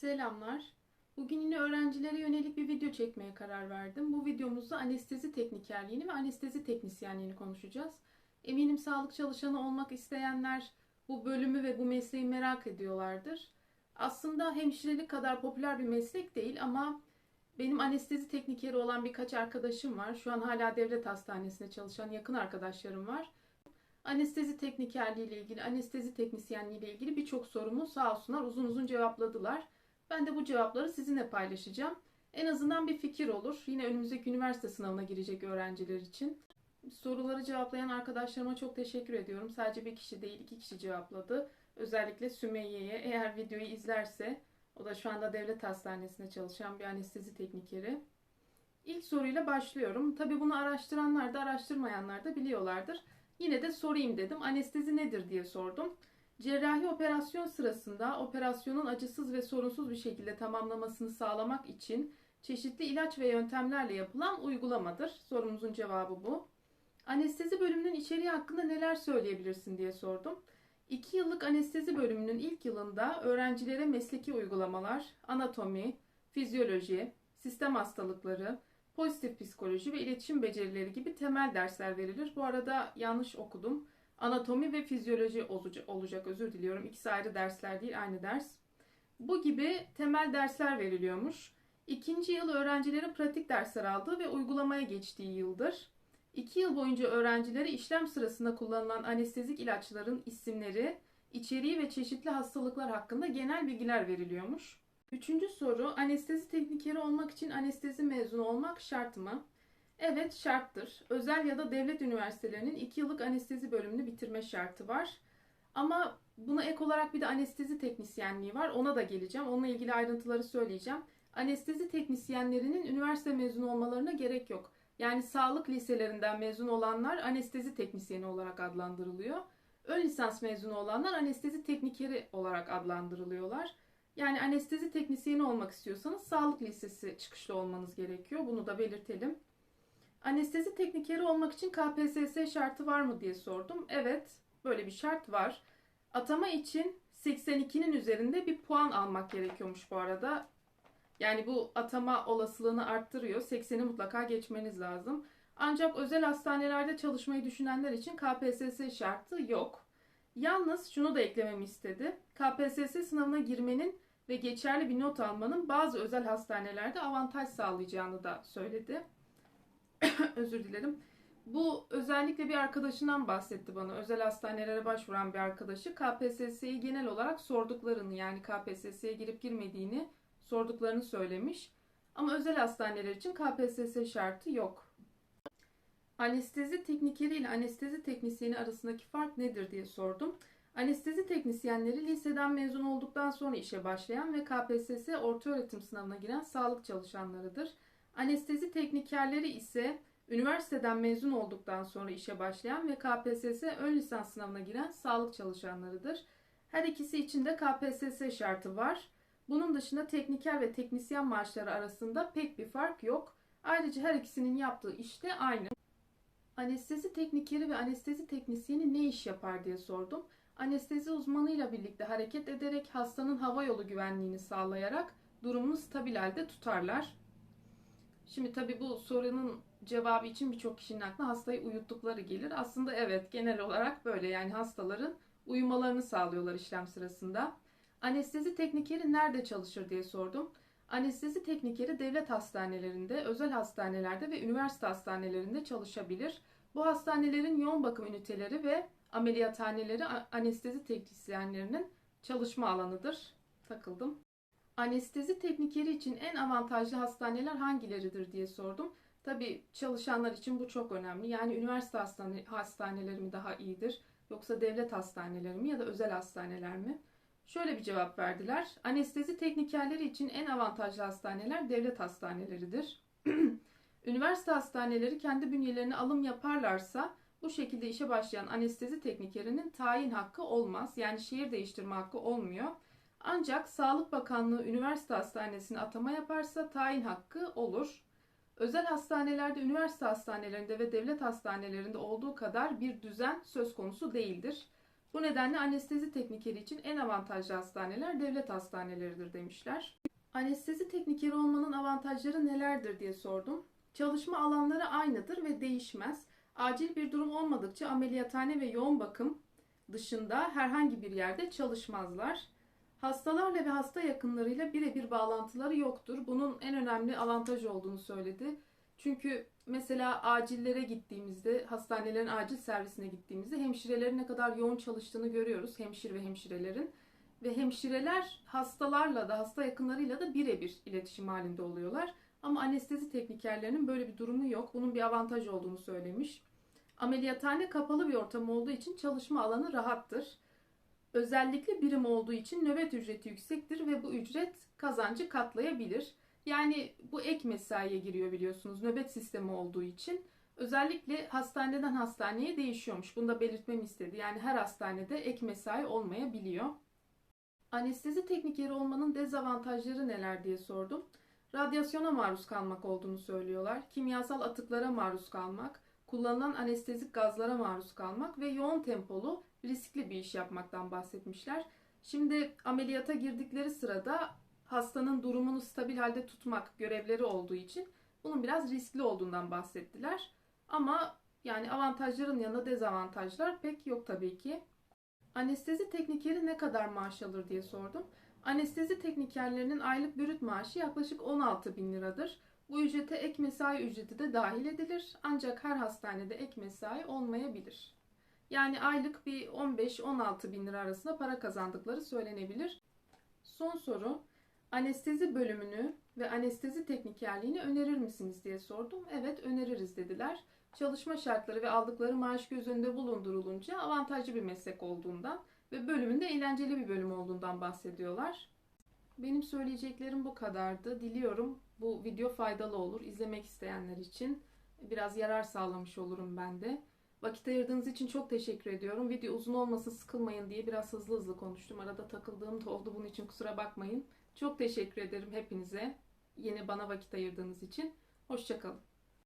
Selamlar. Bugün yine öğrencilere yönelik bir video çekmeye karar verdim. Bu videomuzda anestezi teknikerliğini ve anestezi teknisyenliğini konuşacağız. Eminim sağlık çalışanı olmak isteyenler bu bölümü ve bu mesleği merak ediyorlardır. Aslında hemşirelik kadar popüler bir meslek değil ama benim anestezi teknikeri olan birkaç arkadaşım var. Şu an hala devlet hastanesinde çalışan yakın arkadaşlarım var. Anestezi teknikerliği ile ilgili, anestezi teknisyenliği ile ilgili birçok sorumu sağ olsunlar uzun uzun cevapladılar. Ben de bu cevapları sizinle paylaşacağım. En azından bir fikir olur. Yine önümüzdeki üniversite sınavına girecek öğrenciler için. Soruları cevaplayan arkadaşlarıma çok teşekkür ediyorum. Sadece bir kişi değil iki kişi cevapladı. Özellikle Sümeyye'ye eğer videoyu izlerse o da şu anda devlet hastanesinde çalışan bir anestezi teknikeri. İlk soruyla başlıyorum. Tabi bunu araştıranlar da araştırmayanlar da biliyorlardır. Yine de sorayım dedim. Anestezi nedir diye sordum. Cerrahi operasyon sırasında operasyonun acısız ve sorunsuz bir şekilde tamamlamasını sağlamak için çeşitli ilaç ve yöntemlerle yapılan uygulamadır. Sorumuzun cevabı bu. Anestezi bölümünün içeriği hakkında neler söyleyebilirsin diye sordum. 2 yıllık anestezi bölümünün ilk yılında öğrencilere mesleki uygulamalar, anatomi, fizyoloji, sistem hastalıkları, pozitif psikoloji ve iletişim becerileri gibi temel dersler verilir. Bu arada yanlış okudum. Anatomi ve fizyoloji olacak özür diliyorum. İkisi ayrı dersler değil aynı ders. Bu gibi temel dersler veriliyormuş. İkinci yıl öğrencilerin pratik dersler aldığı ve uygulamaya geçtiği yıldır. İki yıl boyunca öğrencilere işlem sırasında kullanılan anestezik ilaçların isimleri, içeriği ve çeşitli hastalıklar hakkında genel bilgiler veriliyormuş. Üçüncü soru, anestezi teknikeri olmak için anestezi mezunu olmak şart mı? Evet şarttır. Özel ya da devlet üniversitelerinin 2 yıllık anestezi bölümünü bitirme şartı var. Ama buna ek olarak bir de anestezi teknisyenliği var. Ona da geleceğim. Onunla ilgili ayrıntıları söyleyeceğim. Anestezi teknisyenlerinin üniversite mezunu olmalarına gerek yok. Yani sağlık liselerinden mezun olanlar anestezi teknisyeni olarak adlandırılıyor. Ön lisans mezunu olanlar anestezi teknikeri olarak adlandırılıyorlar. Yani anestezi teknisyeni olmak istiyorsanız sağlık lisesi çıkışlı olmanız gerekiyor. Bunu da belirtelim. Anestezi teknikeri olmak için KPSS şartı var mı diye sordum. Evet, böyle bir şart var. Atama için 82'nin üzerinde bir puan almak gerekiyormuş bu arada. Yani bu atama olasılığını arttırıyor. 80'i mutlaka geçmeniz lazım. Ancak özel hastanelerde çalışmayı düşünenler için KPSS şartı yok. Yalnız şunu da eklememi istedi. KPSS sınavına girmenin ve geçerli bir not almanın bazı özel hastanelerde avantaj sağlayacağını da söyledi. Özür dilerim. Bu özellikle bir arkadaşından bahsetti bana. Özel hastanelere başvuran bir arkadaşı KPSS'yi genel olarak sorduklarını yani KPSS'ye girip girmediğini sorduklarını söylemiş. Ama özel hastaneler için KPSS şartı yok. Anestezi teknikeri ile anestezi teknisyeni arasındaki fark nedir diye sordum. Anestezi teknisyenleri liseden mezun olduktan sonra işe başlayan ve KPSS orta öğretim sınavına giren sağlık çalışanlarıdır. Anestezi teknikerleri ise üniversiteden mezun olduktan sonra işe başlayan ve KPSS ön lisans sınavına giren sağlık çalışanlarıdır. Her ikisi için de KPSS şartı var. Bunun dışında tekniker ve teknisyen maaşları arasında pek bir fark yok. Ayrıca her ikisinin yaptığı iş de aynı. Anestezi teknikeri ve anestezi teknisyeni ne iş yapar diye sordum. Anestezi uzmanıyla birlikte hareket ederek hastanın hava yolu güvenliğini sağlayarak durumunu stabil halde tutarlar. Şimdi tabi bu sorunun cevabı için birçok kişinin aklına hastayı uyuttukları gelir. Aslında evet genel olarak böyle yani hastaların uyumalarını sağlıyorlar işlem sırasında. Anestezi teknikeri nerede çalışır diye sordum. Anestezi teknikeri devlet hastanelerinde, özel hastanelerde ve üniversite hastanelerinde çalışabilir. Bu hastanelerin yoğun bakım üniteleri ve ameliyathaneleri anestezi teknisyenlerinin çalışma alanıdır. Takıldım. Anestezi teknikeri için en avantajlı hastaneler hangileridir diye sordum. Tabi çalışanlar için bu çok önemli. Yani üniversite hastane, hastaneleri mi daha iyidir yoksa devlet hastaneleri mi ya da özel hastaneler mi? Şöyle bir cevap verdiler. Anestezi teknikerleri için en avantajlı hastaneler devlet hastaneleridir. Üniversite hastaneleri kendi bünyelerine alım yaparlarsa bu şekilde işe başlayan anestezi teknikerinin tayin hakkı olmaz. Yani şehir değiştirme hakkı olmuyor. Ancak Sağlık Bakanlığı üniversite hastanesine atama yaparsa tayin hakkı olur. Özel hastanelerde, üniversite hastanelerinde ve devlet hastanelerinde olduğu kadar bir düzen söz konusu değildir. Bu nedenle anestezi teknikeri için en avantajlı hastaneler devlet hastaneleridir demişler. Anestezi teknikeri olmanın avantajları nelerdir diye sordum. Çalışma alanları aynıdır ve değişmez. Acil bir durum olmadıkça ameliyathane ve yoğun bakım dışında herhangi bir yerde çalışmazlar. Hastalarla ve hasta yakınlarıyla birebir bağlantıları yoktur. Bunun en önemli avantajı olduğunu söyledi. Çünkü mesela acillere gittiğimizde, hastanelerin acil servisine gittiğimizde hemşirelerin ne kadar yoğun çalıştığını görüyoruz. Hemşire ve hemşirelerin. Ve hemşireler hastalarla da, hasta yakınlarıyla da birebir iletişim halinde oluyorlar. Ama anestezi teknikerlerinin böyle bir durumu yok. Bunun bir avantaj olduğunu söylemiş. Ameliyathane kapalı bir ortam olduğu için çalışma alanı rahattır. Özellikle birim olduğu için nöbet ücreti yüksektir ve bu ücret kazancı katlayabilir. Yani bu ek mesaiye giriyor biliyorsunuz nöbet sistemi olduğu için. Özellikle hastaneden hastaneye değişiyormuş. Bunu da belirtmemi istedi. Yani her hastanede ek mesai olmayabiliyor. Anestezi teknikeri olmanın dezavantajları neler diye sordum. Radyasyona maruz kalmak olduğunu söylüyorlar. Kimyasal atıklara maruz kalmak, kullanılan anestezik gazlara maruz kalmak ve yoğun tempolu riskli bir iş yapmaktan bahsetmişler. Şimdi ameliyata girdikleri sırada hastanın durumunu stabil halde tutmak görevleri olduğu için bunun biraz riskli olduğundan bahsettiler. Ama yani avantajların yanında dezavantajlar pek yok tabii ki. Anestezi teknikeri ne kadar maaş alır diye sordum. Anestezi teknikerlerinin aylık bürüt maaşı yaklaşık 16 bin liradır. Bu ücrete ek mesai ücreti de dahil edilir. Ancak her hastanede ek mesai olmayabilir. Yani aylık bir 15-16 bin lira arasında para kazandıkları söylenebilir. Son soru. Anestezi bölümünü ve anestezi teknikerliğini önerir misiniz diye sordum. Evet öneririz dediler. Çalışma şartları ve aldıkları maaş göz önünde bulundurulunca avantajlı bir meslek olduğundan ve bölümünde eğlenceli bir bölüm olduğundan bahsediyorlar. Benim söyleyeceklerim bu kadardı. Diliyorum bu video faydalı olur. İzlemek isteyenler için biraz yarar sağlamış olurum ben de. Vakit ayırdığınız için çok teşekkür ediyorum. Video uzun olmasın sıkılmayın diye biraz hızlı hızlı konuştum. Arada takıldığım da oldu. Bunun için kusura bakmayın. Çok teşekkür ederim hepinize. Yine bana vakit ayırdığınız için. Hoşçakalın.